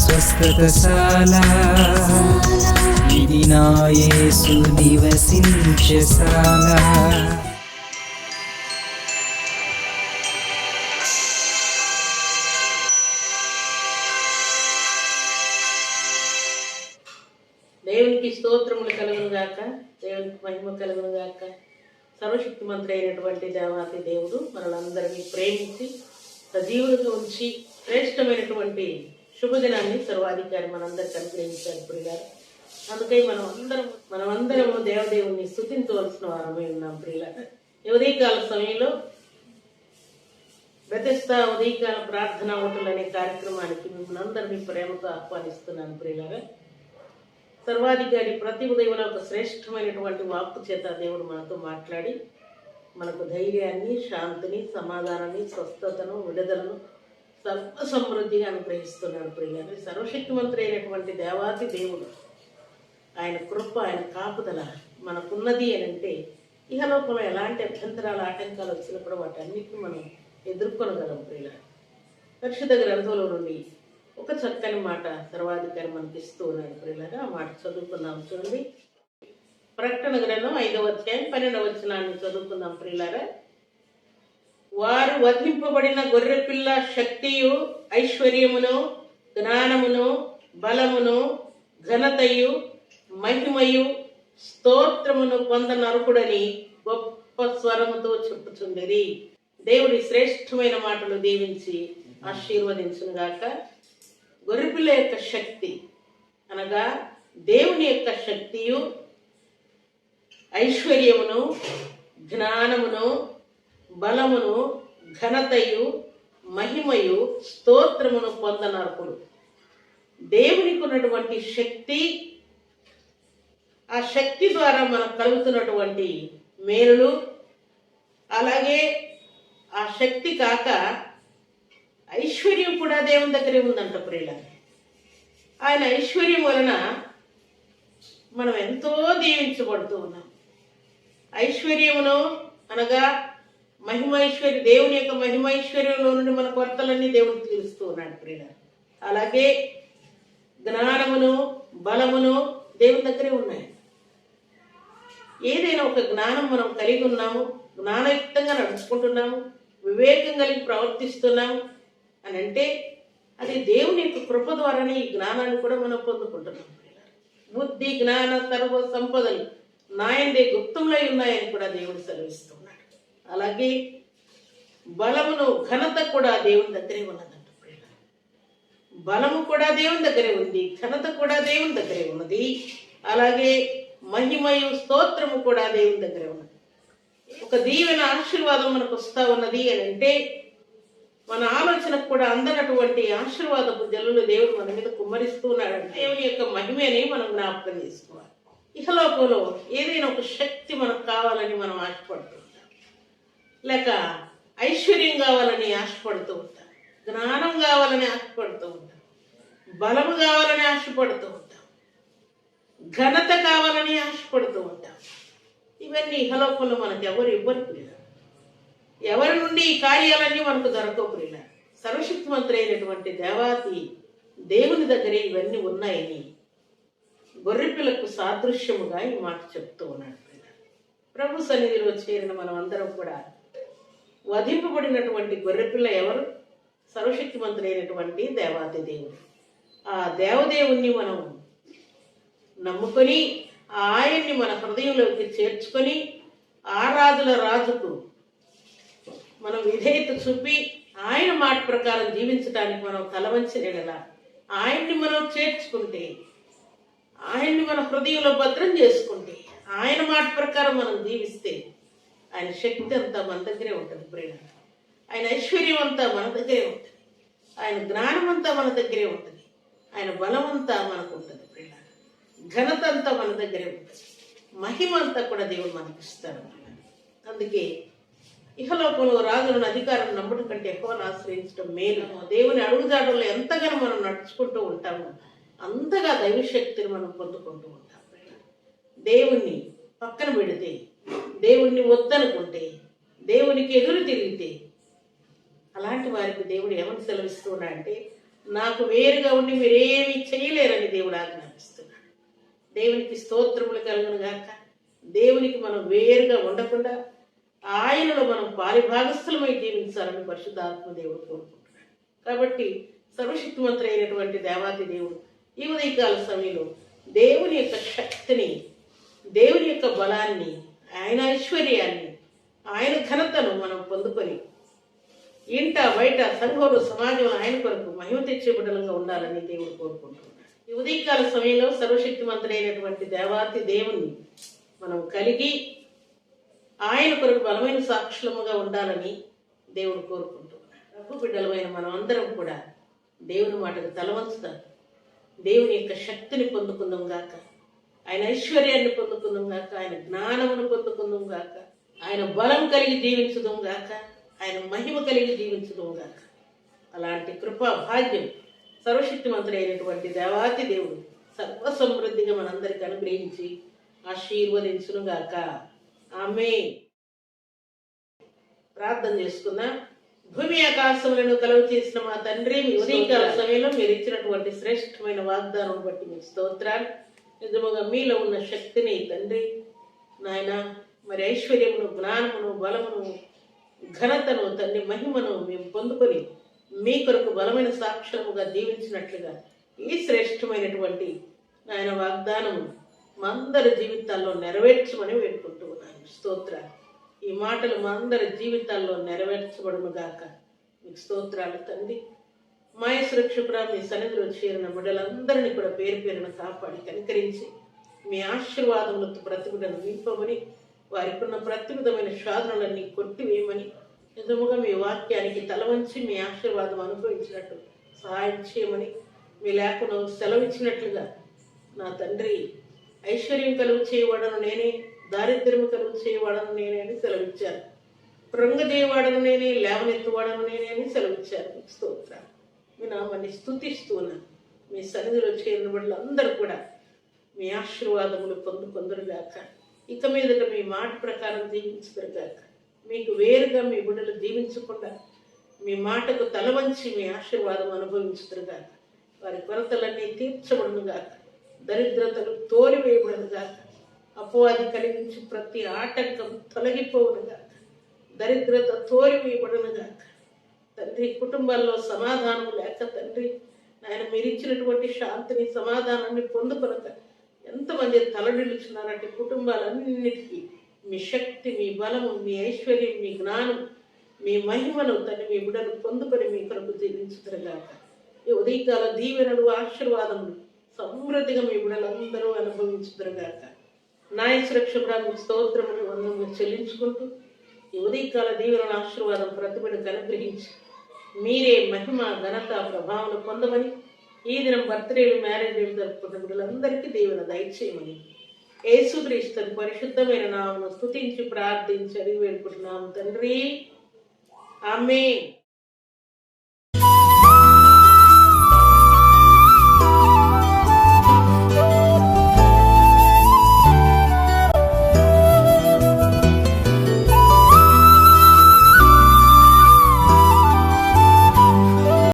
స్వస్థతశాల. ఇది నా యేసు నివసించశాల దేవునికి స్తోత్రములు కలుగును గాక దేవునికి మహిమ కలుగును గాక. సర్వశక్తి మంత్రి అయినటువంటి దేవాతి దేవుడు మనలందరినీ ప్రేమించి సజీవులుగా ఉంచి శ్రేష్టమైనటువంటి శుభదినాన్ని సర్వాధికారి మనందరికి అనుగ్రహించారు ప్రియులారు అందుకై మనం అందరం మనమందరము దేవదేవుని స్థుతించవలసిన వారమై ఉన్నాం ప్రియుల ఉదయకాల సమయంలో ప్రతిష్ట ఉదయకాల ప్రార్థన ఓటలు అనే కార్యక్రమానికి మిమ్మల్ని అందరినీ ప్రేమతో ఆహ్వానిస్తున్నాను ప్రియులారా సర్వాధికారి ప్రతి ఉదయంలో ఒక శ్రేష్టమైనటువంటి వాక్కు చేత దేవుడు మనతో మాట్లాడి మనకు ధైర్యాన్ని శాంతిని సమాధానాన్ని స్వస్థతను విడుదలను సర్వ సమృద్ధిని అనుగ్రహిస్తున్నాడు ప్రియాన్ని సర్వశక్తిమంతుడు అయినటువంటి దేవాతి దేవుడు. ఆయన కృప ఆయన కాపుదల మనకున్నది అని అంటే ఇహలోకంలో ఎలాంటి అభ్యంతరాలు ఆటంకాలు వచ్చినప్పుడు వాటన్నిటిని మనం ఎదుర్కొనగలం ప్రియుల పరిశుద్ధ గ్రంథంలో నుండి ఒక చక్కని మాట సర్వాధికారి మనకి ఇస్తూ ఉన్నాడు ప్రియులారా ఆ మాట చదువుకుందాం చూడండి. ప్రకటన గ్రంథం ఐదవ అధ్యాయం పన్నెండవ వచనాన్ని చదువుకుందాం ప్రియులారా వారు వధింపబడిన గొర్రెపిల్ల శక్తియు ఐశ్వర్యమును జ్ఞానమును బలమును ఘనతయు మహిమయు స్తోత్రమును పొందనరుకుడని గొప్ప స్వరముతో చెప్పుచుండేది దేవుడి శ్రేష్టమైన మాటలు దీవించి ఆశీర్వదించునుగాక. గొర్రెపిల్ల యొక్క శక్తి అనగా దేవుని యొక్క శక్తియు ఐశ్వర్యమును జ్ఞానమును బలమును ఘనతయు మహిమయు స్తోత్రమును పొందనర్పుడు దేవునికి ఉన్నటువంటి శక్తి ఆ శక్తి ద్వారా మనకు కలుగుతున్నటువంటి మేలులు అలాగే ఆ శక్తి కాక ఐశ్వర్యం కూడా దేవుని దగ్గరే ఉందంట ప్రియుల ఆయన ఐశ్వర్యం వలన మనం ఎంతో దీవించబడుతూ ఉన్నాం. ఐశ్వర్యమును అనగా మహిమైశ్వర్య దేవుని యొక్క మహిమైశ్వర్యంలో నుండి మన కొరతలన్నీ దేవుడు తీరుస్తూ ఉన్నాడు ప్రియ అలాగే జ్ఞానమును బలమును దేవుని దగ్గరే ఉన్నాయి. ఏదైనా ఒక జ్ఞానం మనం కలిగి ఉన్నాము జ్ఞానయుక్తంగా నడుచుకుంటున్నాము వివేకం కలిగి ప్రవర్తిస్తున్నాము అని అంటే అది దేవుని యొక్క కృప ద్వారానే ఈ జ్ఞానాన్ని కూడా మనం పొందుకుంటున్నాం బుద్ధి జ్ఞాన సర్వ సంపదలు నాయందే గుప్తంలో ఉన్నాయని కూడా దేవుడు సెలవిస్తున్నాడు అలాగే బలమును ఘనత కూడా దేవుని దగ్గరే ఉన్నదంట బలము కూడా దేవుని దగ్గరే ఉంది ఘనత కూడా దేవుని దగ్గరే ఉన్నది. అలాగే మహిమయు స్తోత్రము కూడా దేవుని దగ్గరే ఉన్నది. ఒక దీవెన ఆశీర్వాదం మనకు వస్తా ఉన్నది అని అంటే మన ఆలోచనకు కూడా అందనటువంటి ఆశీర్వాదపు జల్లులు దేవుడు మన మీద కుమ్మరిస్తూ దేవుని యొక్క మహిమని మనం జ్ఞాపకం చేసుకోవాలి. ఇహలోకంలో ఏదైనా ఒక శక్తి మనకు కావాలని మనం ఆశపడుతున్నాం లేక ఐశ్వర్యం కావాలని ఆశపడుతూ ఉంటాం జ్ఞానం కావాలని ఆశపడుతూ ఉంటాం బలము కావాలని ఆశపడుతూ ఉంటాం ఘనత కావాలని ఆశపడుతూ ఉంటాం ఇవన్నీ ఇహలోకంలో మనకు ఎవరు ఇవ్వరు ప్రియుల ఎవరి నుండి ఈ కార్యాలన్నీ మనకు దొరకవు ప్రియుల సర్వశక్తిమంతుడు అయినటువంటి దేవాతి దేవుని దగ్గర ఇవన్నీ ఉన్నాయని గొర్రెపిల్లకు సాదృశ్యముగా ఈ మాట చెప్తూ ఉన్నాడు ప్రభు సన్నిధిలో చేరిన మనం అందరం కూడా వధింపబడినటువంటి గొర్రెపిల్ల ఎవరు? సర్వశక్తిమంతుడైనటువంటి దేవాది దేవుడు. ఆ దేవదేవుణ్ణి మనం నమ్ముకొని ఆ ఆయన్ని మన హృదయంలోకి చేర్చుకొని ఆ రాజుల రాజుకు మనం విధేయత చూపి ఆయన మాట ప్రకారం జీవించడానికి మనం తలవంచిన ఎడల ఆయన్ని మనం చేర్చుకుంటే ఆయన్ని మన హృదయంలో భద్రం చేసుకుంటే ఆయన మాట ప్రకారం మనం జీవిస్తే ఆయన శక్తి అంతా మన దగ్గరే ఉంటుంది ప్రేమ ఆయన ఐశ్వర్యం అంతా మన దగ్గరే ఉంటుంది. ఆయన జ్ఞానం అంతా మన దగ్గరే ఉంటుంది. ఆయన బలం అంతా మనకు ఉంటుంది ప్రేమ ఘనత అంతా మన దగ్గరే ఉంటుంది. మహిమ అంతా కూడా దేవుడు మనకి ఇస్తాడు. అందుకే ఇహలోకంలో రాజులను అధికారం నమ్మడం కంటే ఎక్కువను ఆశ్రయించడం మేలు. దేవుని అడుగుజాడల్లో ఎంతగానో మనం నడుచుకుంటూ ఉంటామో అంతగా దైవశక్తిని మనం పొందుకుంటూ ఉంటాం దేవుణ్ణి పక్కన పెడితే దేవుణ్ణి వద్దనుకుంటే దేవునికి ఎదురు తిరిగితే అలాంటి వారికి దేవుడు ఏమని సెలవిస్తున్నాడంటే నాకు వేరుగా ఉండి మీరేమి చేయలేరని దేవుడు ఆజ్ఞాపిస్తున్నాడు. దేవునికి స్తోత్రములు కలుగును గాక. దేవునికి మనం వేరుగా ఉండకుండా ఆయనలో మనం పారిభాగస్థులమై జీవించాలని పరిశుద్ధాత్మ దేవుడు కోరుకుంటున్నాడు. కాబట్టి సర్వశక్తిమంతుడు అయినటువంటి దేవాది దేవుడు ఈ ఉదయకాల సమయంలో దేవుని యొక్క శక్తిని దేవుని యొక్క బలాన్ని ఆయన ఐశ్వర్యాన్ని ఆయన ఘనతను మనం పొందుకొని ఇంట బయట సంఘంలో సమాజం ఆయన కొరకు మహిమ తెచ్చే బిడ్డలుగా ఉండాలని దేవుడు కోరుకుంటున్నాడు. ఈ ఉదయకాల సమయంలో సర్వశక్తిమంతుడైనటువంటి దేవాతి దేవుని మనం కలిగి ఆయన కొరకు బలమైన సాక్షులముగా ఉండాలని దేవుడు కోరుకుంటున్నాడు. ప్రభు బిడ్డలమైన మనం అందరం కూడా దేవుని మాటకు తలవంచుతాం. దేవుని యొక్క శక్తిని పొందుకుందాం గాక. ఆయన ఐశ్వర్యాన్ని పొందుకుందాం గాక ఆయన జ్ఞానమును పొందుకుందాం గాక ఆయన బలం కలిగి జీవించుదాం గాక ఆయన మహిమ కలిగి జీవించుదాం గాక. అలాంటి కృపా భాగ్యం సర్వశక్తిమంతుడైనటువంటి దేవాతి దేవుడు సర్వ సమృద్ధిగా మనందరికీ అనుగ్రహించి ఆశీర్వదించును గాక. ఆమె ప్రార్థన చేసుకుందాం. భూమి ఆకాశములను కలువ చేసిన మా తండ్రి మీ ఉదయకాల సమయంలో మీరు ఇచ్చినటువంటి శ్రేష్టమైన వాగ్దానం బట్టి మీకు స్తోత్రాలు. నిజముగా మీలో ఉన్న శక్తిని తండ్రి నాయన మరి ఐశ్వర్యమును జ్ఞానమును బలమును ఘనతను తండ్రి మహిమను మేము పొందుకొని మీ కొరకు బలమైన సాక్షరముగా జీవించినట్లుగా ఈ శ్రేష్టమైనటువంటి నాయన వాగ్దానము మా అందరి జీవితాల్లో నెరవేర్చమని వేడుకుంటూ ఉన్నాను స్తోత్రాలు ఈ మాటలు మా అందరి జీవితాల్లో నెరవేర్చబడును గాక. మీకు స్తోత్రాలు తండ్రి. మాయ మీ సన్నిధిలో చేరిన బిడ్డలందరినీ కూడా పేరు పేరున కాపాడి కనికరించి మీ ఆశీర్వాదములతో ప్రతిభను నింపమని వారికి ఉన్న ప్రతి విధమైన సాధనలన్నీ కొట్టివేయమని నిజముగా మీ వాక్యానికి తల వంచి మీ ఆశీర్వాదం అనుభవించినట్టు సహాయం చేయమని మీ లేఖను సెలవిచ్చినట్లుగా నా తండ్రి ఐశ్వర్యం కలుగు చేయవాడను నేనే దారిద్ర్యము కలుగు చేయవాడను నేనే అని సెలవిచ్చారు. కృంగజేయవాడను నేనే లేవనెత్తువాడను నేనే అని సెలవిచ్చారు. స్తోత్రాలు మీ నామాన్ని స్తుతిస్తున్నాను మీ సన్నిధిలో చేరిన వాళ్ళందరూ కూడా మీ ఆశీర్వాదములు పొందుకొందరుగాక. ఇక మీదట మీ మాట ప్రకారం జీవించుదరుగాక మీకు వేరుగా మీ బిడ్డలు జీవించకుండా మీ మాటకు తల వంచి మీ ఆశీర్వాదం అనుభవించుదరుగాక. వారి కొరతలన్నీ తీర్చబడునుగాక. దరిద్రతలు తోలివేయబడునుగాక. అపవాది కలిగించి ప్రతి ఆటంకం తొలగిపోవునుగాక. దరిద్రత తోలివేయబడునుగాక. తండ్రి కుటుంబాల్లో సమాధానం లేక తండ్రి ఆయన మీరు ఇచ్చినటువంటి శాంతిని సమాధానాన్ని పొందుకొనక ఎంతమంది తలడిల్లుచున్నారంటే కుటుంబాలన్నిటికీ మీ శక్తి మీ బలము మీ ఐశ్వర్యం మీ జ్ఞానం మీ మహిమను తను మీ బిడ్డలు పొందుకొని మీ కొరకు జీవించుతారుగాక ఈ ఉదయకాల దీవెనలు ఆశీర్వాదములు సమృద్ధిగా మీ బిడ్డలందరూ అనుభవించుతారుగాక నాయ సురక్షకుడా మీ స్తోత్రములు వందము చెల్లించుకుంటూ ఈ ఉదయకాల దీవెనల ఆశీర్వాదం ప్రతిభను అనుగ్రహించి మీరే మహిమ ఘనత ప్రభావం పొందమని ఈ దినం బర్త్డేలు మ్యారేజ్ జరుపుకున్న బిడ్డలందరికీ దీవెన దయచేయమని. యేసుక్రీస్తుని పరిశుద్ధమైన నామను స్తుతించి ప్రార్థించి అడిగి వేడుకుంటున్నాము తండ్రి. ఆమె